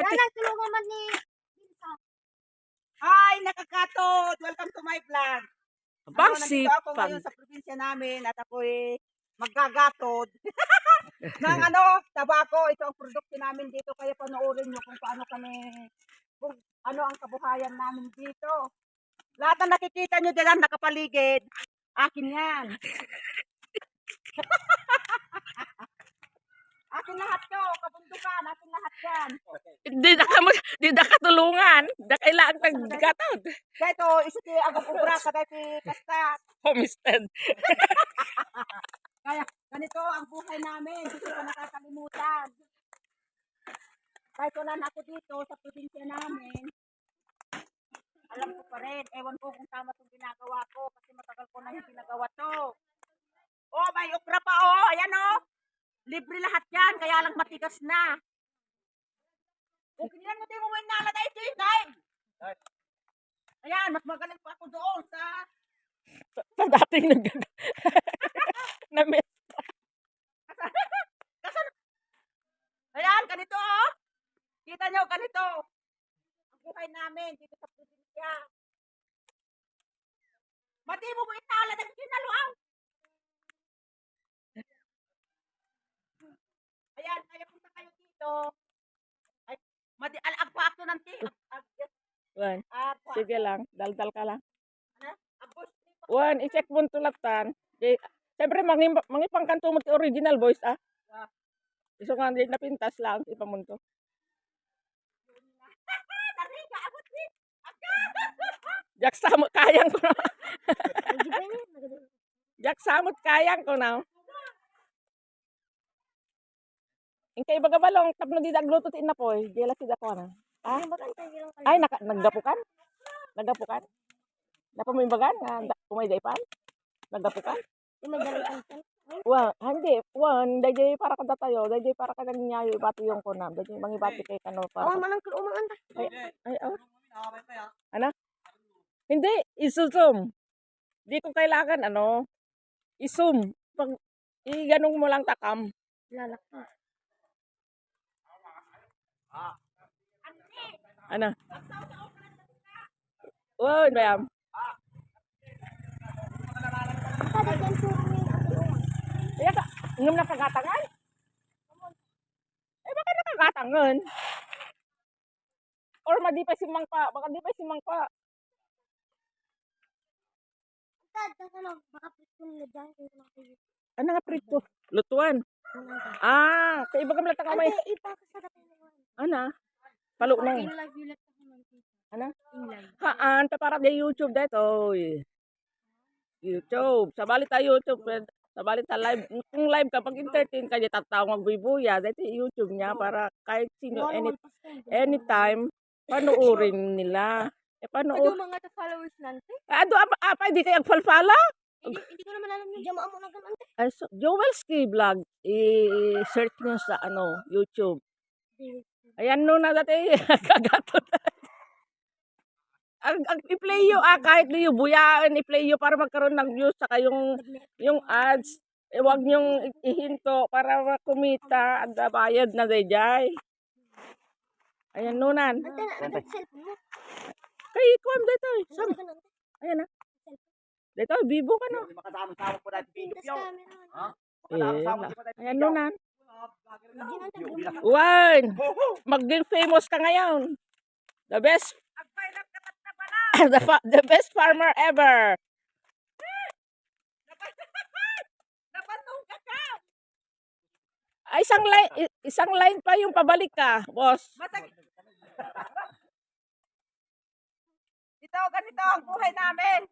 Ate, man ni... Hi, nakakatod! Welcome to my vlog. bang Ano, nandito ako sipag. ngayon sa probinsya namin at ako'y maggagatod ng ano, tabako. Ito ang produkto namin dito. Kaya panoorin nyo kung paano kami, kung ano ang kabuhayan namin dito. Lahat na nakikita nyo dyan nakapaligid, akin yan. akin lahat to, kabundukan, akin lahat yan. Di na ka mo, di na ka tulungan. Da kailangan ng gatod. Kaya ito, isa ti agam ubra, kada ti kasta. Homestead. Kaya ganito ang buhay namin, hindi ko nakakalimutan. Kahit wala na ako dito sa probinsya namin, alam ko pa rin, ewan ko kung tama itong ginagawa ko kasi matagal ko na yung ginagawa to. Oh, may okra pa oh, ayan oh. Libre lahat yan, kaya lang matigas na. Kung kinilan mo din mo may nala na ito, Nay. Ayan, mas magaling pa ako doon sa Sa dating nag... na may Ayan, ganito oh. Kita nyo, ganito. Ang buhay namin dito sa probinsya. Mati mo mo ng kinaluang. Ayan, kaya punta kayo dito. Ay, mati, to ng ti. Ag, Wan, ag, sige lang. Daldal ka lang. Wan, i-check mo tulatan. Siyempre, mangi, mangipang kanto mo ti original voice, ah. Iso nga, di napintas lang. Ipamunto. Jak samot kayang ko na. Jak samot kayang ko na. Ingkay baga balong, tapno di dagluto ti inapoy. Dila si dako na. Ah, ay, naka, naggapukan? Naggapukan? Napa mo yung bagan? Nga, da- kumay daypan? Naggapukan? Yung may dalang kansel. Wa, hindi. Wan, dayjay para kada tayo. Dayjay para kada ninyayo ibati yung kunam. Dayjay mangibati kay kano para. Awan man ang kulumang anta. Ay, ay, oh. Ano? Hindi, isusum. Di ko kailangan, ano, isum. Pag, iganong mo lang takam. Lalak na. Ano? Uy, bayam. Kaya ka, ngam na kagatangan? Eh, baka nakagatangan? Or madi pa simang pa, baka di pa. Tad, kasi ano. Ano nga prito? Lutuan. Ah, kaya iba kami lang may. Ante, Palo na. Yung man. Ano? Haan, para di YouTube dito. oy. YouTube. Sabali ta YouTube. eh. Sabali ta live. Kung live ka, pag entertain ka, di tatawa magbubuya. Dito YouTube niya para kahit sino, any, anytime, panuorin nila. Eh, Ano panuor. mga followers nante? Ado, apa, apa, di kayo agfalfala? Hindi, hindi ko naman alam yung Diyan mo na ganante. Ay, so, Vlog. I-search nyo sa ano, YouTube. Ayan no na dati, kagatot. ang, ang i-play yo ah, kahit niyo buyaan, i-play yo para magkaroon ng views saka yung, yung ads. Eh, wag niyong ihinto para kumita at bayad na dayjay. Ayan nunan. Kay kuam dito. eh. Sam, ayan na. Dito, bibo ka no. Makadaming tawag po Pintas video. Eh, la- ayan nunan. One! Maging famous ka ngayon. The best the, the best farmer ever. Ay, isang line, isang line pa yung pabalik ka, boss. Ito, ganito ang buhay namin.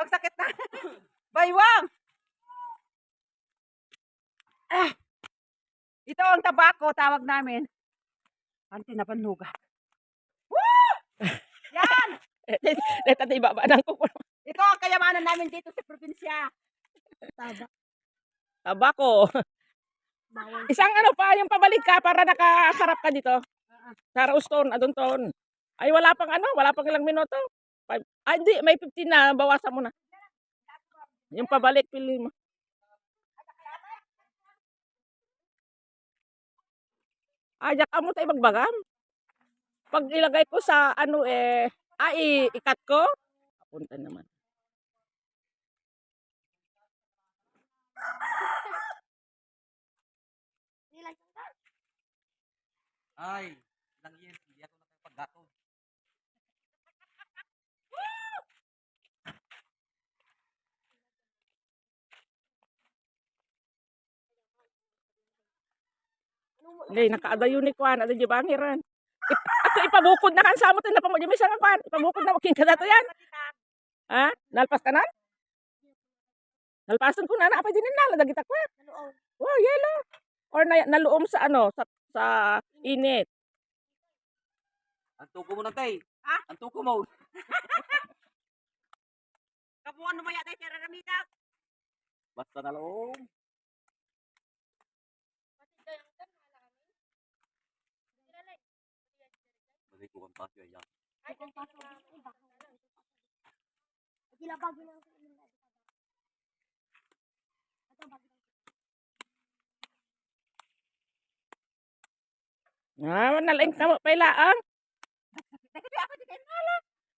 Ang sakit na. Baywang! Ah! Ito ang tabako, tawag namin. Ante na panuga. Woo! Yan! Dito, dito, ibaba ng kuko. Ito ang kayamanan namin dito sa probinsya. Taba. Tabako. Isang ano pa, yung pabalik ka para nakaharap ka dito. Sa Roaston, adun ton. Ay, wala pang ano, wala pang ilang minuto. Ay, hindi, may 15 na, bawasan mo na. Yung pabalik, pili mo. Ajak amo tayo magbagam. Pag ilagay ko sa ano eh, ay, ikat ko. Punta naman. Ay, ilang years, hindi ako nakapaggato. Hindi, nakaada yun ni Kwan. Ada di bangiran. Ato ipabukod na kan sa mo. Tinapa mo di may isang Kwan. Ipabukod na. King ka to yan. Ha? Nalpas ka na? Nalpasan ko na na. Apa din nala. Dagita naluaw. Wow, yellow. Or na, naluom sa ano, sa, sa init. Ang tuko mo na tay. Ha? Ang tuko mo. Kabuan mo yata siya raramida. Basta na loob. Balik ko kang pasyo yan. Gilabag yun ang Ah, nalaing ka mo pailaang.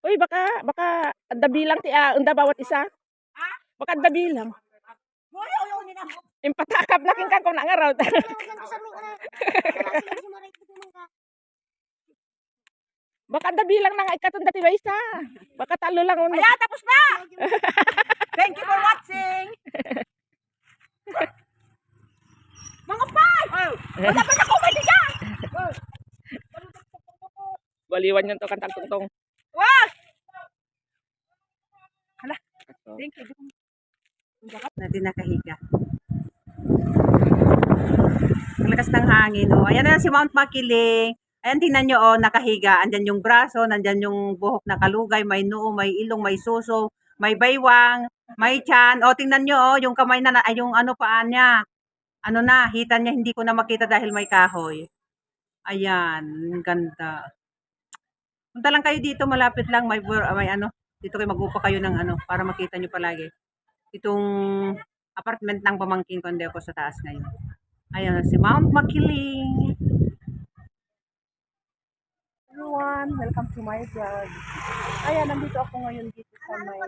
Uy, baka, baka, dabilang ti, ah, unda bawat isa. Ha? Baka dabilang. Hoy, ulo ni na. Impatakap na king kang na nga raw. Kaya ko sa mga ano. Wala sila si Maray ko mga Baka dabilang na nga ikatong dati ba isa. Baka talo lang uno. Ayan, tapos na. Thank you for watching. Mga pay! Wala pa na comedy ka! Baliwan yun to kantang tungtong. Wow! Hala. Thank you. Natin nakahiga. Ang lakas ng hangin. Oh. Ayan na si Mount Makiling. Ayan, tingnan nyo, oh, nakahiga. Andyan yung braso, nandyan yung buhok na kalugay, may noo, may ilong, may suso, may baywang, may chan. O, tingnan nyo, oh, yung kamay na, ay, yung ano paan niya. Ano na, hita niya, hindi ko na makita dahil may kahoy. Ayan, ganda. Punta lang kayo dito, malapit lang, may, bur- may ano, dito kayo mag-upa kayo ng ano, para makita nyo palagi. Itong apartment ng pamangkin ko, hindi ako sa taas ngayon. Ayan, si Mount Makiling. Everyone, welcome to my vlog. Ayan, nandito ako ngayon dito sa may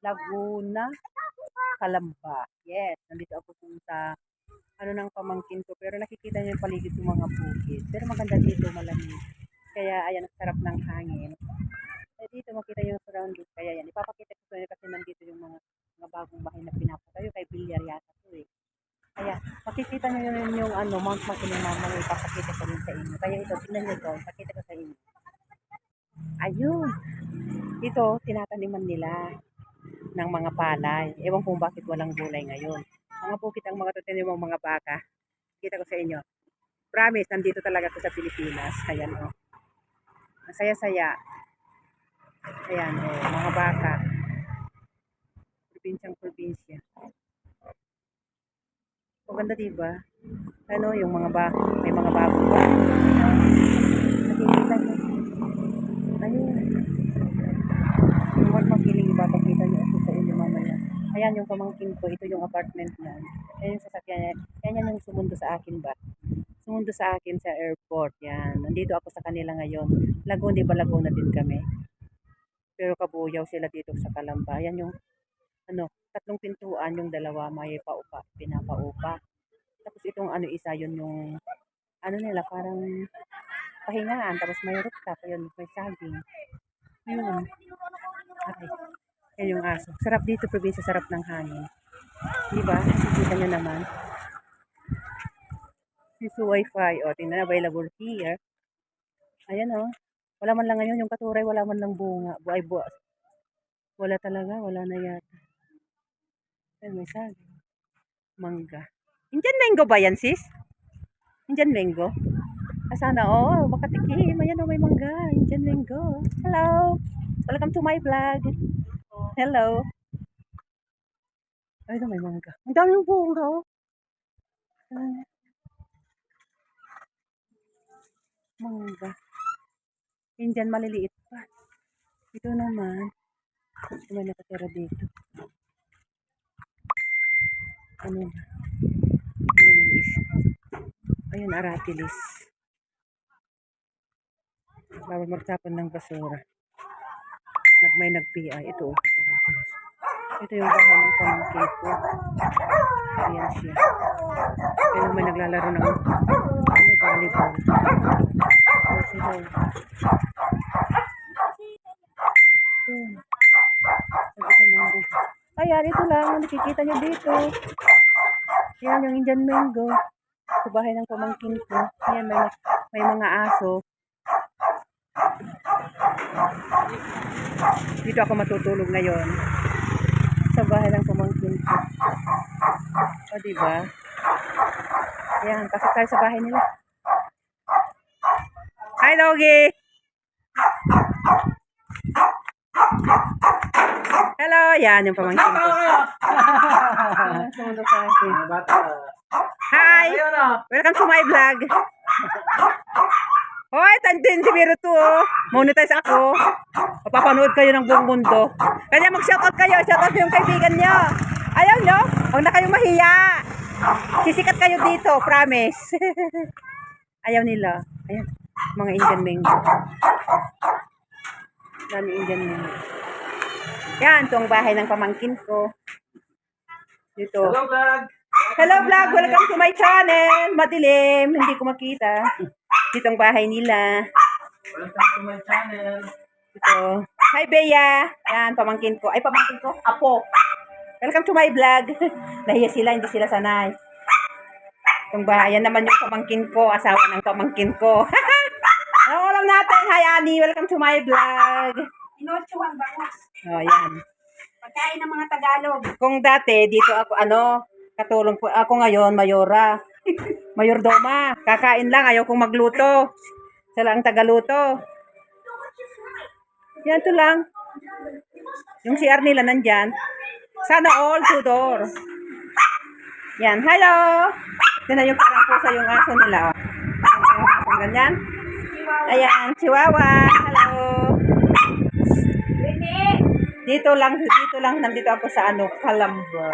Laguna, Calamba. Yes, nandito ako dun sa ano ng pamangkin ko. Pero nakikita niyo yung paligid ng mga bukid. Pero maganda dito, malamig. Kaya ayan, sarap ng hangin. Kaya dito makita yung surroundings. Kaya yan, ipapakita ko sa inyo kasi nandito yung mga, mga bagong bahay na pinapatayo kay Bilyar yata Kaya makikita niyo yun yung ano, Mount Makiling mamaya ipapakita ko rin sa inyo. Kaya ito, tingnan niyo ito, ipakita ko sa inyo. Ayun. Ito, tinataniman nila ng mga palay. Ewan kung bakit walang gulay ngayon. Mga bukit ang mga tutanim ng mga baka. Kita ko sa inyo. Promise, nandito talaga to sa Pilipinas. Ayan o. Oh. Ang saya-saya. Ayan o, oh, mga baka. Probinsyang probinsya. Ang ganda diba? Ano, yung mga ba, may mga bago pa. Nakikita nyo. Ayun. Huwag magiling ipapakita niyo ako sa inyo. Ayan yung pamangkin ko, ito yung apartment niya. Ayan yung sasakyan. Yan yan yung sumundo sa akin ba? Sumundo sa akin sa airport. Yan. Nandito ako sa kanila ngayon. Laguna, di ba Laguna din kami? Pero kabuyaw sila dito sa Kalamba. Ayan yung ano, tatlong pintuan yung dalawa may paupa, pinapaupa. Tapos itong ano isa yun yung ano nila parang pahingaan tapos may rooftop yun may saging. Ayun. Okay. Yan yung aso. Sarap dito, probinsya, sarap ng hangin. Di ba? Kita nyo naman. This wifi. O, tingnan available here. Ayan o. Wala man lang ngayon yung katuray, wala man lang bunga. Buhay buwas. Wala talaga, wala na yata. Ay, may saging. Mangga. Indian mango ba yan, sis? Indian mango? Ah, sana, oh, makatikim. Ayan, oh, may mangga. Indian mango. Hello. Welcome to my vlog. Hello. Ay, may mangga. Ang dami yung bunga, oh. Ah. Mangga. Indian maliliit pa. Ito naman. May nakatira dito. Ano na? Ayun isa. Ayun, aratilis. Bawal magtapon ng basura. Nag may nag-PI. Ito. oh. Ito yung bahay ng pamangkin ko. Ayan siya. Ayun may naglalaro ng ano, volleyball. Ayan sila. Ayan, ito lang. ang Nakikita nyo dito. Yan yung Indian mango. Sa bahay ng pamangkin ko. Ayan, may, may mga aso. Dito ako matutulog ngayon. Sa bahay ng pamangkin ko. O, diba? Ayan, pasok tayo sa bahay nila. Hi, Doggy! Hello! Yan yung pamangkin ko. Ayan, sumunod sa akin. Hi! Welcome to my vlog. Hoy, tandin si Miro to. oh. Monetize ako. Papapanood kayo ng buong mundo. Kanya mag-shoutout kayo. Shoutout yung kaibigan nyo. Ayaw nyo? Huwag na kayong mahiya. Sisikat kayo dito. Promise. Ayaw nila. Ayan. Mga Indian mango. Dami Indian mango. Yan, ito ang bahay ng pamangkin ko. Dito. Hello, vlog! Hello vlog, welcome to my channel. Madilim, hindi ko makita. Dito ang bahay nila. Welcome to my channel. Ito. Hi Bea. Yan, pamangkin ko. Ay, pamangkin ko. Apo. Welcome to my vlog. Nahiya sila, hindi sila sanay. Itong bahay, yan naman yung pamangkin ko. Asawa ng pamangkin ko. Ang ulam natin. Hi Annie, welcome to my vlog. Inochuan bangus. Oh, yan. Pagkain ng mga Tagalog. Kung dati, dito ako, ano, katulong po. Ako ngayon, mayora. Mayordoma. Kakain lang, ayaw kong magluto. Sila ang tagaluto. Yan to lang. Yung CR nila nandyan. Sana all two door. Yan, hello! Yan na yung parang pusa yung aso nila. Oh. Ganyan. Ayan, chihuahua. Hello! Dito lang, dito lang, nandito ako sa ano, Calamba.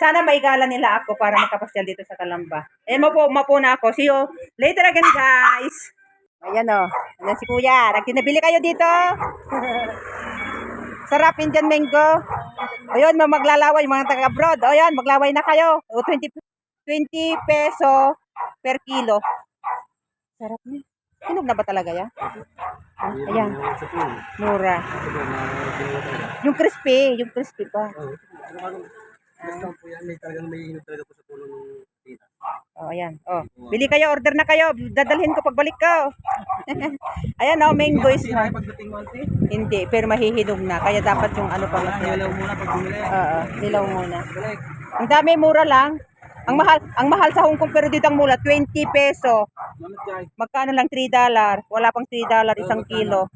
Sana maigala nila ako para makapasyal dito sa Calamba. Ayan, mapo, mapo na ako. See you later again, guys. Ayan o. Ayan si Kuya. Nagtinabili kayo dito. Sarap Indian mango. Ayun, maglalaway, mga taga-abroad. O yan, maglaway na kayo. O, 20, 20 peso per kilo. Sarap niya. Hinog na ba talaga yan? Ayan, mura. Yung crispy, yung crispy pa. Gusto po yan, may talagang may hinog talaga po sa puno ng tita. Oh, ayan. Oh, bili kayo, order na kayo. Dadalhin ko pagbalik ko. ayan oh, mango is ante, Hindi, pero mahihinog na. Kaya dapat yung ano pa mas nilaw muna pag bumili. Oo, nilaw muna. Ang dami, mura lang. Ang mahal, ang mahal sa Hong Kong pero dito ang mura, 20 peso. Magkano lang 3 dollar? Wala pang 3 dollar isang kilo.